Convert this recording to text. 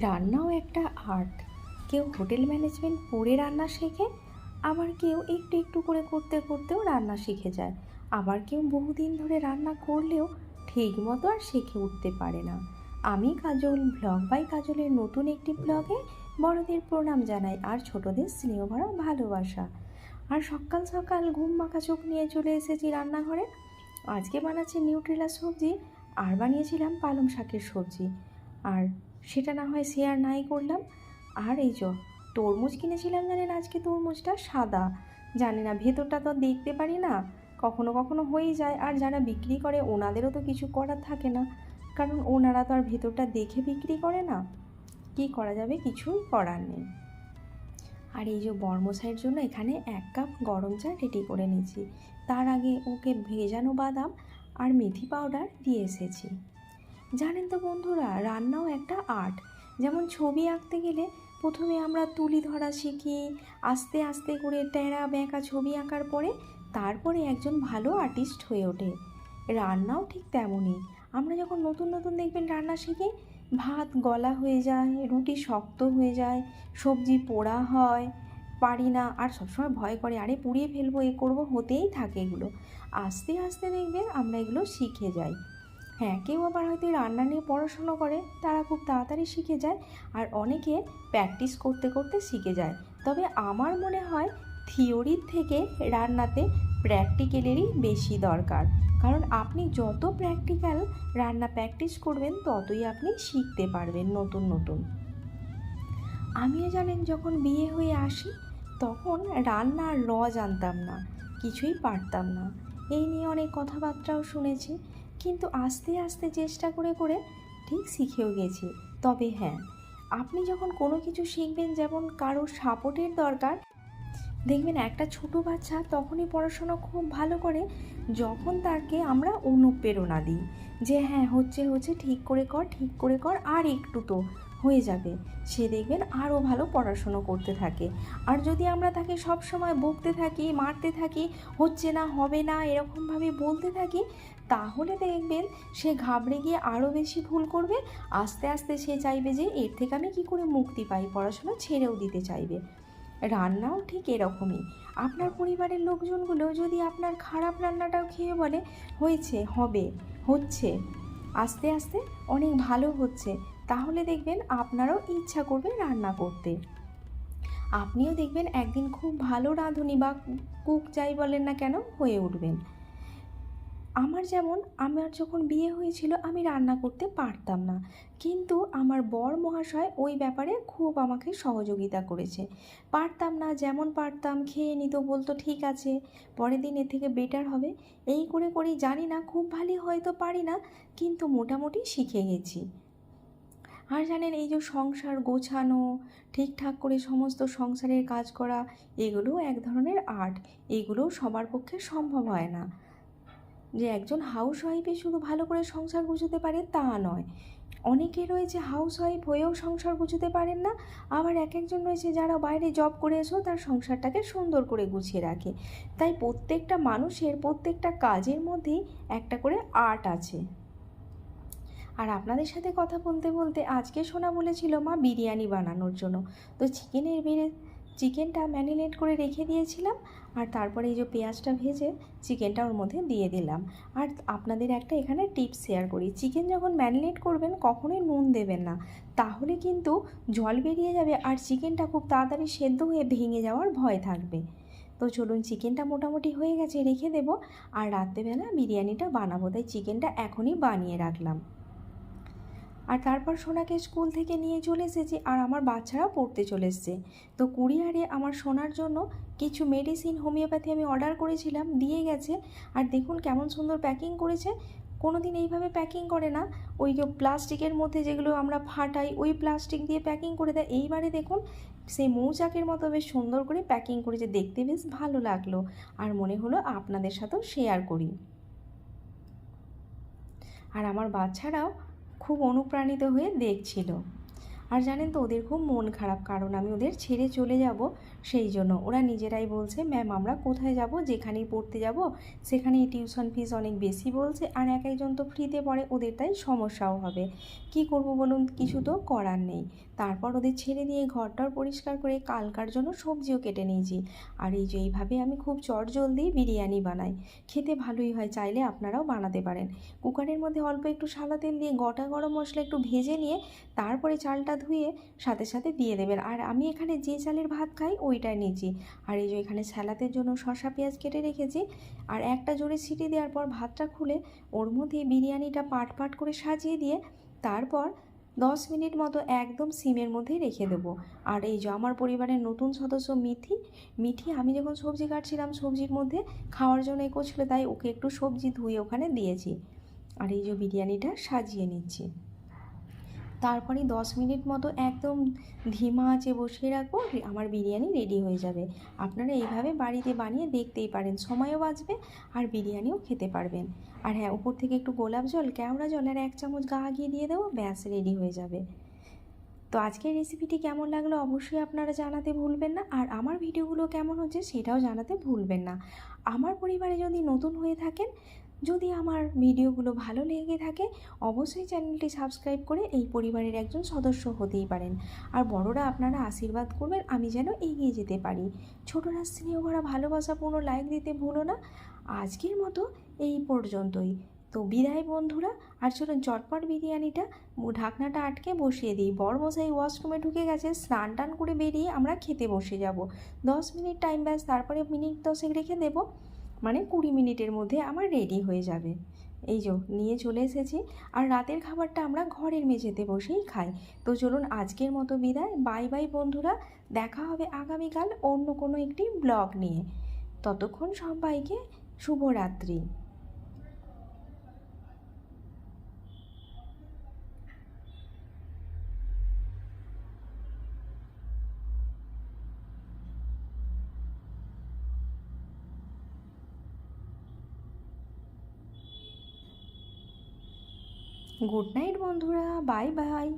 রান্নাও একটা আর্ট। কেউ হোটেল ম্যানেজমেন্ট পড়ে রান্না শেখে, আবার কেউ একটু একটু করে করতে করতেও রান্না শিখে যায়। আবার কেউ বহুদিন ধরে রান্না করলেও ঠিক মতো আর শিখে উঠতে পারে না। আমি কাজল, ব্লগ বাই কাজলের নতুন একটি ব্লগে বড়দের প্রণাম জানাই আর ছোটদের স্নেহ ভরা ভালোবাসা। আর সকাল সকাল ঘুম মাখা চোখ নিয়ে চলে এসেছি রান্নাঘরে। আজকে বানাচ্ছি নিউট্রিলা সবজি, আর বানিয়েছিলাম পালং শাকের সবজি। আর সেটা না হয় শেয়ার নাই করলাম। আর এই যে, তরমুজ কিনেছিলাম জানেন আজকে তরমুজটা? সাদা। জানি না, ভেতরটা তো দেখতে পারি না। কখনো কখনো হয়েই যায়। আর যারা বিক্রি করে, ওনাদেরও তো কিছু করার থাকে না। কারণ ওনারা তো আর ভেতরটা দেখে বিক্রি করে না। কি করা যাবে? কিছুই করার নেই। আর এই যে বর্মশাইয়ের জন্য এখানে এক কাপ গরম চা রেডি করে নিয়েছি। তার আগে ওকে ভেজানো বাদাম আর মেথি পাউডার দিয়ে এসেছি। জানেন তো বন্ধুরা, রান্নাও একটা আর্ট যেমন ছবি আঁকতে গেলে প্রথমে আমরা তুলি ধরা শিখি, আস্তে আস্তে করে টেরা বেঁকা ছবি আঁকার পরে তারপরে একজন ভালো আর্টিস্ট হয়ে ওঠে। রান্নাও ঠিক তেমনই। আমরা যখন নতুন নতুন দেখবেন রান্না শিখি, ভাত গলা হয়ে যায়, রুটি শক্ত হয়ে যায়, সবজি পোড়া হয়, পারি না, আর সবসময় ভয় করে, আরে পুড়িয়ে ফেলব, এ করব, হতেই থাকে এগুলো। আস্তে আস্তে দেখবেন আমরা এগুলো শিখে যাই। হ্যাঁ কেউ আবার হয়তো রান্না নিয়ে পড়াশুনো করে, তারা খুব তাড়াতাড়ি শিখে যায় আর অনেকে প্র্যাকটিস করতে করতে শিখে যায়। তবে আমার মনে হয় থিওরির থেকে রান্নাতে প্র্যাকটিক্যালেরই বেশি দরকার। কারণ আপনি যত প্র্যাকটিক্যাল রান্না প্র্যাকটিস করবেন, ততই আপনি শিখতে পারবেন নতুন নতুন। আমিও জানেন, যখন বিয়ে হয়ে আসি, তখন রান্নার র জানতাম না, কিছুই পারতাম না। এই নিয়ে অনেক কথাবার্তাও শুনেছি। কিন্তু আস্তে আস্তে চেষ্টা করে করে ঠিক শিখেও গেছি। তবে হ্যাঁ আপনি যখন কোনো কিছু শিখবেন যেমন কারোর সাপোর্টের দরকার, দেখবেন একটা ছোট বাচ্চা তখনই পড়াশোনা খুব ভালো করে যখন তাকে আমরা অনুপ্রেরণা দিই যে হ্যাঁ হচ্ছে হচ্ছে, ঠিক করে কর, ঠিক করে কর, আর একটু তো হয়ে যাবে। সে দেখবেন আরও ভালো পড়াশুনো করতে থাকে। আর যদি আমরা তাকে সব সময় বকতে থাকি, মারতে থাকি, হচ্ছে না, হবে না, এরকমভাবে বলতে থাকি তাহলে দেখবেন সে ঘাবড়ে গিয়ে আরও বেশি ভুল করবে। আস্তে আস্তে সে চাইবে যে এর থেকে আমি কী করে মুক্তি পাই, পড়াশোনা ছেড়েও দিতে চাইবে। রান্নাও ঠিক এরকমই। আপনার পরিবারের লোকজনগুলো যদি আপনার খারাপ রান্নাটাও খেয়ে বলে, হয়েছে, হবে, হচ্ছে, আস্তে আস্তে অনেক ভালো হচ্ছে, তাহলে দেখবেন আপনারও ইচ্ছা করবে রান্না করতে। আপনিও দেখবেন একদিন খুব ভালো রাঁধুনি বা কুক যাই বলেন না কেন, হয়ে উঠবেন। আমার যেমন, আমার যখন বিয়ে হয়েছিল, আমি রান্না করতে পারতাম না। কিন্তু আমার বর মহাশয় ওই ব্যাপারে খুব আমাকে সহযোগিতা করেছে। পারতাম না, যেমন পারতাম, খেয়ে নিত, বলতো, ঠিক আছে, পরের দিন এর থেকে বেটার হবে। এই করে করেই জানি না, খুব ভালো হয়তো পারি না, কিন্তু মোটামুটি শিখে গেছি। আর জানেন, এই যে সংসার গোছানো, ঠিকঠাক করে সমস্ত সংসারের কাজ করা এগুলোও এক ধরনের আর্ট এগুলোও সবার পক্ষে সম্ভব হয় না। যে একজন হাউস ওয়াইফে শুধু ভালো করে সংসার গুছোতে পারে তা নয়। অনেকে রয়েছে হাউস ওয়াইফ হয়েও সংসার গুছোতে পারেন না, আবার এক একজন রয়েছে যারা বাইরে জব করে এসেও তার সংসারটাকে সুন্দর করে গুছিয়ে রাখে। তাই প্রত্যেকটা মানুষের প্রত্যেকটা কাজের মধ্যেই একটা করে আর্ট আছে। আর আপনাদের সাথে কথা বলতে বলতে আজকে সোনা বলেছিল মা, বিরিয়ানি বানানোর জন্য। তো চিকেনের বেড়ে চিকেনটা ম্যারিনেট করে রেখে দিয়েছিলাম আর তারপরে এই যে পেঁয়াজটা ভেজে চিকেনটা ওর মধ্যে দিয়ে দিলাম। আর আপনাদের একটা এখানে টিপস শেয়ার করি, চিকেন যখন ম্যারিনেট করবেন কখনোই নুন দেবেন না, তাহলে কিন্তু জল বেরিয়ে যাবে আর চিকেনটা খুব তাড়াতাড়ি সেদ্ধ হয়ে ভেঙে যাওয়ার ভয় থাকবে। তো চলুন চিকেনটা মোটামুটি হয়ে গেছে, রেখে দেবো। আর রাত্রেবেলা বিরিয়ানিটা বানাবো, তাই চিকেনটা এখনই বানিয়ে রাখলাম। আর তারপর সোনাকে স্কুল থেকে নিয়ে চলে এসেছি আর আমার বাচ্চারা পড়তে চলে এসছে। তো কুরিয়ারে আমার সোনার জন্য কিছু মেডিসিন হোমিওপ্যাথি আমি অর্ডার করেছিলাম, দিয়ে গেছে। আর দেখুন কেমন সুন্দর প্যাকিং করেছে। কোনো দিন এইভাবে প্যাকিং করে না। ওই যে প্লাস্টিকের মধ্যে যেগুলো আমরা ফাটাই, ওই প্লাস্টিক দিয়ে প্যাকিং করে দেয়। এইবারে দেখুন, সেই মৌচাকের মতো বেশ সুন্দর করে প্যাকিং করেছে। দেখতে বেশ ভালো লাগল। আর মনে হলো আপনাদের সাথেও শেয়ার করি। আর আমার বাচ্চারাও খুব অনুপ্রাণিত হয়ে দেখছিল। আর জানেন তো, ওদের খুব মন খারাপ কারণ আমি ওদের ছেড়ে চলে যাব সেই জন্য। ওরা নিজেরাই বলছে, ম্যাম, আমরা কোথায় যাব? যেখানেই পড়তে যাব, সেখানেই টিউশন ফিস অনেক বেশি বলছে, আর এক একজন তো ফ্রিতে পড়ে, ওদের তাই সমস্যাও হবে। কি করব বলুন? কিছু তো করার নেই। তারপর ওদের ছেড়ে দিয়ে ঘরটার পরিষ্কার করে কালকার জন্য সবজিও কেটে নিয়েছি। আর এই যে এইভাবে আমি খুব চট জলদি বিরিয়ানি বানাই। খেতে ভালোই হয়, চাইলে আপনারাও বানাতে পারেন। কুকারের মধ্যে অল্প একটু সাদা তেল দিয়ে গোটা গরম মশলা একটু ভেজে নিয়ে, তারপরে চালটা ধুয়ে সাথে সাথে দিয়ে দেবেন। আর আমি এখানে যে চালের ভাত খাই, ওইটাই নিয়েছি। আর এই যে এখানে স্যালাদের জন্য শসা, পেঁয়াজ কেটে রেখেছি। আর একটা জোরে সিটি দেওয়ার পর ভাতটা খুলে ওর মধ্যে বিরিয়ানিটা পাট পাট করে সাজিয়ে দিয়ে তারপর দশ মিনিট মতো একদম সিমের মধ্যেই রেখে দেবো। আর এই যে আমার পরিবারের নতুন সদস্য মিথি মিঠি, আমি যখন সবজি কাটছিলাম, সবজির মধ্যে খাওয়ার জন্য এগোচ্ছিলো তাই ওকে একটু সবজি ধুয়ে ওখানে দিয়েছি। আর এই যে বিরিয়ানিটা সাজিয়ে নিচ্ছি। তারপরে দশ মিনিট মতো একদম ধিমা আঁচে বসিয়ে রাখব আমার বিরিয়ানি রেডি হয়ে যাবে। আপনারা এইভাবে বাড়িতে বানিয়ে দেখতেই পারেন, সময়ও বাঁচবে আর বিরিয়ানিও খেতে পারবেন। আর হ্যাঁ উপর থেকে একটু গোলাপ জল কেওড়া জল আর এক চামচ গা গিয়ে দিয়ে দেবো, ব্যাস, রেডি হয়ে যাবে। তো আজকের রেসিপিটি কেমন লাগল অবশ্যই আপনারা জানাতে ভুলবেন না, আর আমার ভিডিওগুলো কেমন হচ্ছে সেটাও জানাতে ভুলবেন না। আমার পরিবারে যদি নতুন হয়ে থাকেন যদি আমার ভিডিওগুলো ভালো লেগে থাকে, অবশ্যই চ্যানেলটি সাবস্ক্রাইব করে এই পরিবারের একজন সদস্য হতেই পারেন। আর বড়রা আপনারা আশীর্বাদ করবেন, আমি যেন এগিয়ে যেতে পারি। ছোটরা স্নেহ ভরা ভালোবাসাপূর্ণ লাইক দিতে ভুলো না। আজকের মতো এই পর্যন্তই। তো বিদায় বন্ধুরা, আর চলুন চটপট বিরিয়ানিটা ঢাকনাটা আটকে বসিয়ে দিই। বড়মশাই ওয়াশরুমে ঢুকে গেছে, স্নান টান করে বেরিয়ে আমরা খেতে বসে যাব। দশ মিনিট টাইম ব্যাস, তারপরে মিনিট দশেক রেখে দেবো। মানে কুড়ি মিনিটের মধ্যে আমার রেডি হয়ে যাবে। এই যে, নিয়ে চলে এসেছি। আর রাতের খাবারটা আমরা ঘরের মেঝেতে বসেই খাই। তো চলুন আজকের মতো বিদায়। বাই বাই বন্ধুরা। দেখা হবে আগামীকাল অন্য কোনো একটি ব্লগ নিয়ে। ততক্ষণ সবাইকে শুভরাত্রি। গুড নাইট বন্ধুরা। Bye bye.